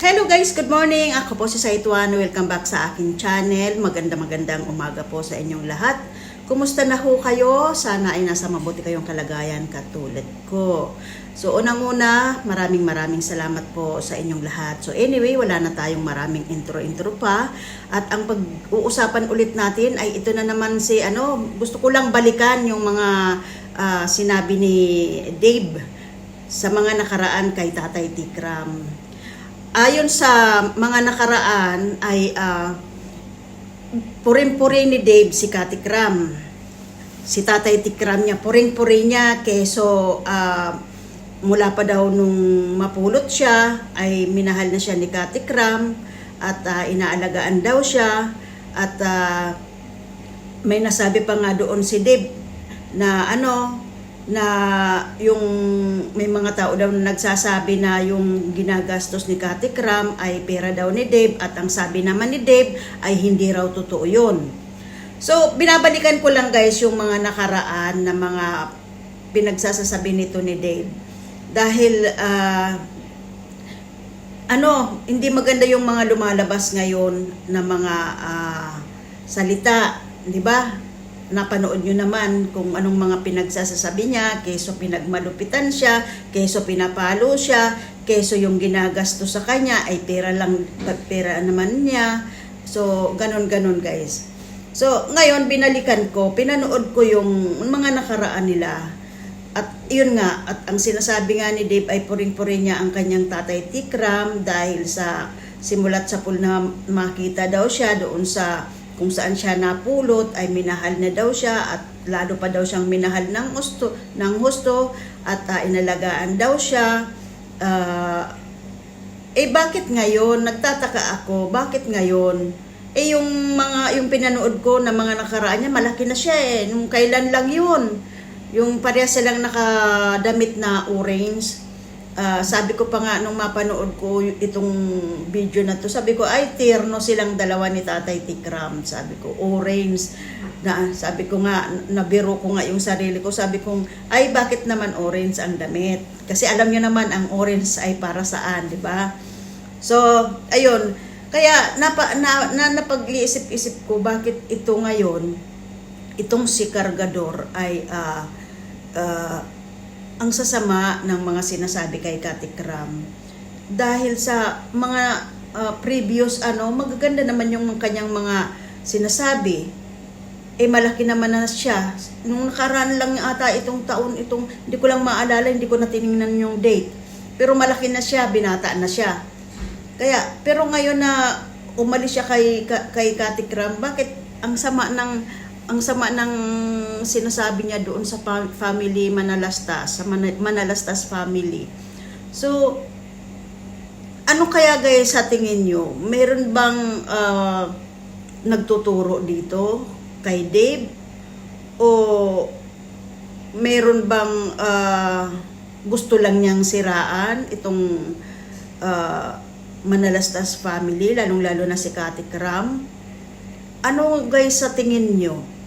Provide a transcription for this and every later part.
Hello guys, good morning. Ako po si Saituan. Welcome back sa aking channel. Maganda magandang umaga po sa inyong lahat. Kumusta na ho kayo? Sana ay nasa mabuti kayong kalagayan katulad ko. So unang-una, maraming maraming salamat po sa inyong lahat. So anyway, wala na tayong maraming intro-intro pa. At ang pag-uusapan ulit natin ay ito na naman si ano, gusto ko lang balikan yung mga ah, sinabi ni Dave sa mga nakaraan kay Tatay Tikram. Ayon sa mga nakaraan ay ah, puring-puri ni Dave si Kati Kram. Si Tatay Tikram niya, puring-puri niya, keso ah, mula pa daw nung mapulot siya, ay minahal na siya ni Kati Kram at ah, inaalagaan daw siya at ah, may nasabi pa nga doon si Dave na ano na yung may mga tao daw na nagsasabi na yung ginagastos ni Kati Kram ay pera daw ni Dave at ang sabi naman ni Dave ay hindi raw totoo yun. So, binabalikan ko lang guys yung mga nakaraan na mga pinagsasasabi nito ni Dave. Dahil ah, ano, hindi maganda yung mga lumalabas ngayon na mga ah, salita, di ba? Napanood nyo naman kung anong mga pinagsasasabi niya, keso pinagmalupitan siya, keso pinapalo siya, keso yung ginagasto sa kanya ay pera lang, pera naman niya. So, ganon-ganon guys. So, ngayon binalikan ko, pinanood ko yung mga nakaraan nila. At yun nga, at ang sinasabi nga ni Dave ay puring-puri niya ang kanyang tatay Tikram dahil sa simulat sa pool na makita daw siya doon sa kung saan siya napulot ay minahal na daw siya at lalo pa daw siyang minahal ng gusto ng husto at ah, inalagaan daw siya. Ah, eh bakit ngayon? Nagtataka ako bakit ngayon? Eh yung mga yung pinanood ko na mga nakaraan niya malaki na siya eh. Nung kailan lang yun? Yung pareha silang nakadamit na orange Ah, sabi ko pa nga nung mapanood ko itong video na to sabi ko ay tierno silang dalawa ni Tatay Tikram sabi ko. Orange na sabi ko nga nabiro ko nga yung sarili ko. Sabi ko ay bakit naman orange ang damit? Kasi alam niyo naman ang orange ay para saan di ba? So ayun. Kaya napa, na, na napag-iisip-isip ko bakit ito ngayon itong si Cargador ay ah, ah, ang sasama ng mga sinasabi kay Kati Kram. Dahil sa mga ah, previous ano, magaganda naman yung kanyang mga sinasabi. Eh malaki naman na siya. Nung nakaraan lang ata itong taon, itong hindi ko lang maalala, hindi ko na tiningnan yung date. Pero malaki na siya, binata na siya. Kaya, pero ngayon na umalis siya kay, ka- kay Kati Kram, bakit ang sama ng ang sama ng sinasabi niya doon sa family Manalastas, sa Mana- Manalastas family. So, ano kaya guys sa tingin nyo? Meron bang ah, nagtuturo dito kay Dave? O meron bang ah, gusto lang niyang siraan itong ah, Manalastas family, lalong-lalo na si Kati Kram? Ano guys sa tingin nyo?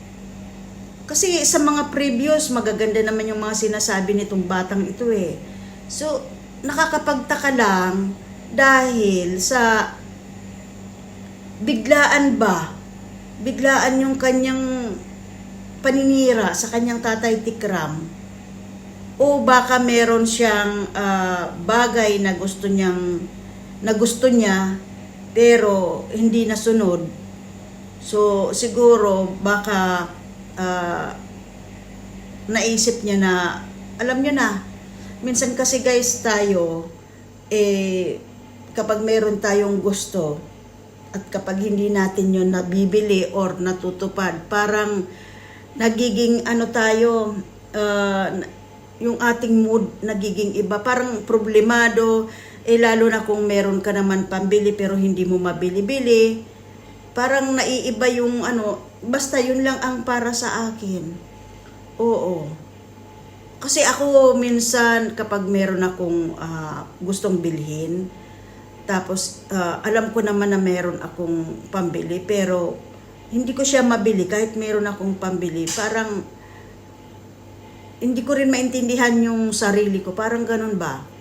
Kasi sa mga previous, magaganda naman yung mga sinasabi nitong batang ito eh. So, nakakapagtaka lang dahil sa biglaan ba? Biglaan yung kanyang paninira sa kanyang tatay Tikram? O baka meron siyang ah, bagay na gusto niyang na gusto niya pero hindi nasunod So, siguro, baka ah, naisip niya na, alam niyo na, minsan kasi guys tayo, eh, kapag meron tayong gusto, at kapag hindi natin yun nabibili or natutupad, parang nagiging ano tayo, ah, yung ating mood nagiging iba. Parang problemado, eh lalo na kung meron ka naman pambili pero hindi mo mabili-bili parang naiiba yung ano, basta yun lang ang para sa akin. Oo. Kasi ako minsan kapag meron akong ah, gustong bilhin, tapos ah, alam ko naman na meron akong pambili, pero hindi ko siya mabili kahit meron akong pambili. Parang hindi ko rin maintindihan yung sarili ko. Parang ganun ba?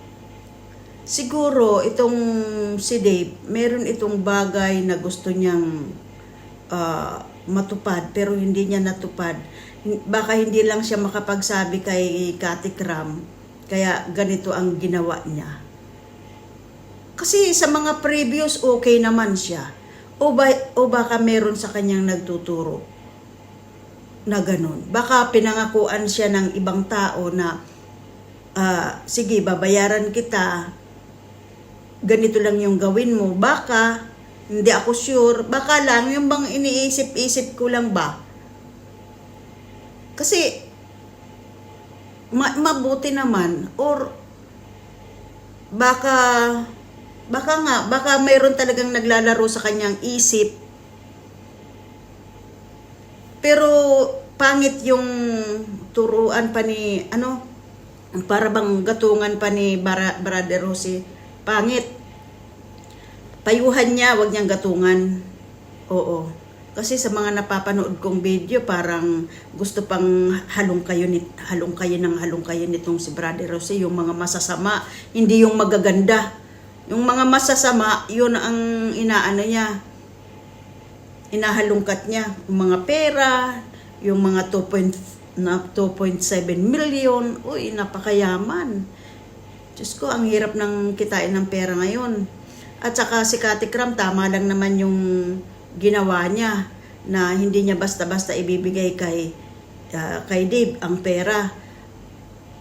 Siguro itong si Dave, meron itong bagay na gusto niyang ah, matupad pero hindi niya natupad. Baka hindi lang siya makapagsabi kay Kati Kram kaya ganito ang ginawa niya. Kasi sa mga previous okay naman siya. O, ba, o baka meron sa kanyang nagtuturo na ganun. Baka pinangakuan siya ng ibang tao na ah, sige, babayaran kita, ganito lang yung gawin mo. Baka, hindi ako sure, baka lang, yung bang iniisip-isip ko lang ba? Kasi, ma- mabuti naman, or baka, baka nga, baka mayroon talagang naglalaro sa kanyang isip, pero pangit yung turuan pa ni ano para bang gatungan pa ni Bara, Brother Jose. Pangit. Payuhan niya, wag niyang gatungan. Oo. Kasi sa mga napapanood kong video, parang gusto pang halong kayo, ni, halong kayo ng halong kayo nitong si Brother Jose, yung mga masasama, hindi yung magaganda. Yung mga masasama, yun ang inaano niya, inahalungkat niya yung mga pera, yung mga 2. point- na 2.7 million, uy, napakayaman. Diyos ko, ang hirap ng kitain ng pera ngayon. At saka si Kati Kram, tama lang naman yung ginawa niya na hindi niya basta-basta ibibigay kay, ah, kay Dave ang pera.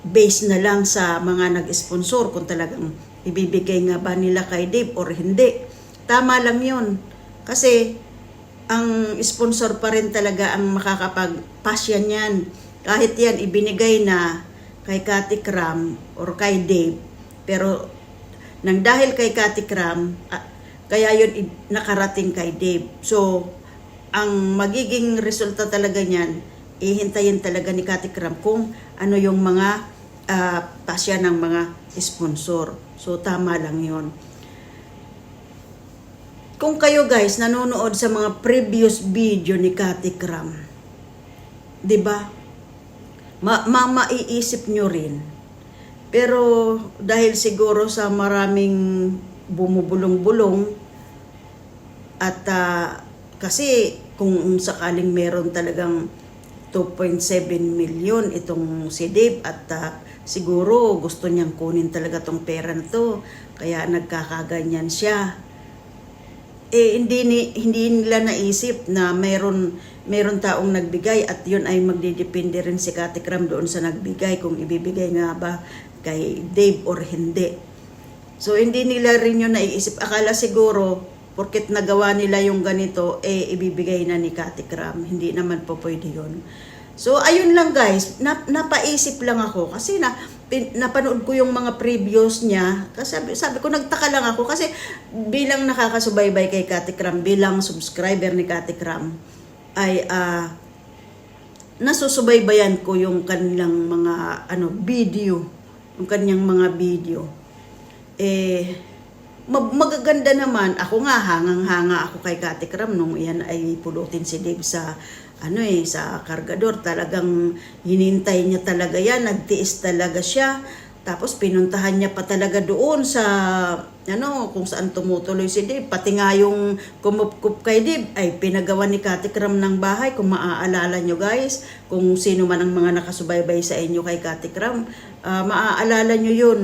Based na lang sa mga nag-sponsor kung talagang ibibigay nga ba nila kay Dave or hindi. Tama lang yun. Kasi ang sponsor pa rin talaga ang makakapagpasya niyan. Kahit yan, ibinigay na kay Kati Kram or kay Dave. Pero nang dahil kay Kati Kram, kaya yun nakarating kay Dave. So, ang magiging resulta talaga niyan, ihintayin talaga ni Kati Kram kung ano yung mga ah, pasya ng mga sponsor. So, tama lang yon kung kayo guys nanonood sa mga previous video ni Kati Kram, 'di ba? Ma, ma maiisip nyo rin. Pero dahil siguro sa maraming bumubulong-bulong at ah, kasi kung sakaling meron talagang 2.7 million itong si Dave at ah, siguro gusto niyang kunin talaga tong pera na to kaya nagkakaganyan siya eh hindi ni hindi nila naisip na mayroon mayroon taong nagbigay at yun ay magdidepende rin si Kati Kram doon sa nagbigay kung ibibigay nga ba kay Dave or hindi. So hindi nila rin yun naiisip. Akala siguro porket nagawa nila yung ganito eh ibibigay na ni Kati Kram. Hindi naman po pwede yun. So ayun lang guys, nap, napaisip lang ako kasi na pin, napanood ko yung mga previous niya. Kasi sabi, sabi ko nagtaka lang ako kasi bilang nakakasubaybay kay Kati Kram, bilang subscriber ni Kati Kram ay ah nasusubaybayan ko yung kanilang mga ano video, yung kanyang mga video. Eh mag- magaganda naman. Ako nga, hangang-hanga ako kay Kati Kram nung iyan ay pulutin si Dave sa ano eh, sa kargador. Talagang hinintay niya talaga yan. Nagtiis talaga siya. Tapos pinuntahan niya pa talaga doon sa ano kung saan tumutuloy si Dave. Pati nga yung kumupkup kay Dave ay pinagawa ni Kati Kram ng bahay. Kung maaalala nyo guys, kung sino man ang mga nakasubaybay sa inyo kay Kati Kram, ah, maaalala nyo yun.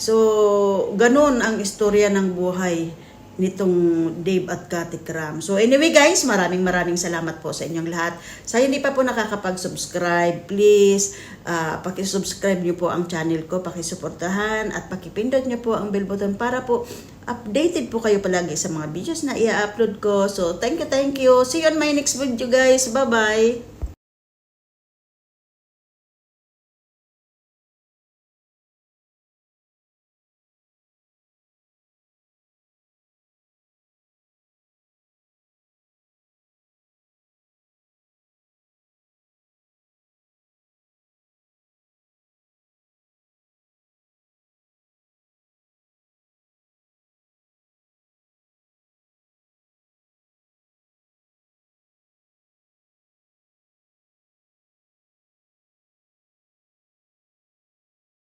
So, ganun ang istorya ng buhay nitong Dave at Kati Kram. So anyway guys, maraming maraming salamat po sa inyong lahat. Sa hindi pa po nakakapag-subscribe, please uh, paki-subscribe niyo po ang channel ko, paki-suportahan at paki-pindot niyo po ang bell button para po updated po kayo palagi sa mga videos na i-upload ko. So thank you, thank you. See you on my next video guys. Bye-bye.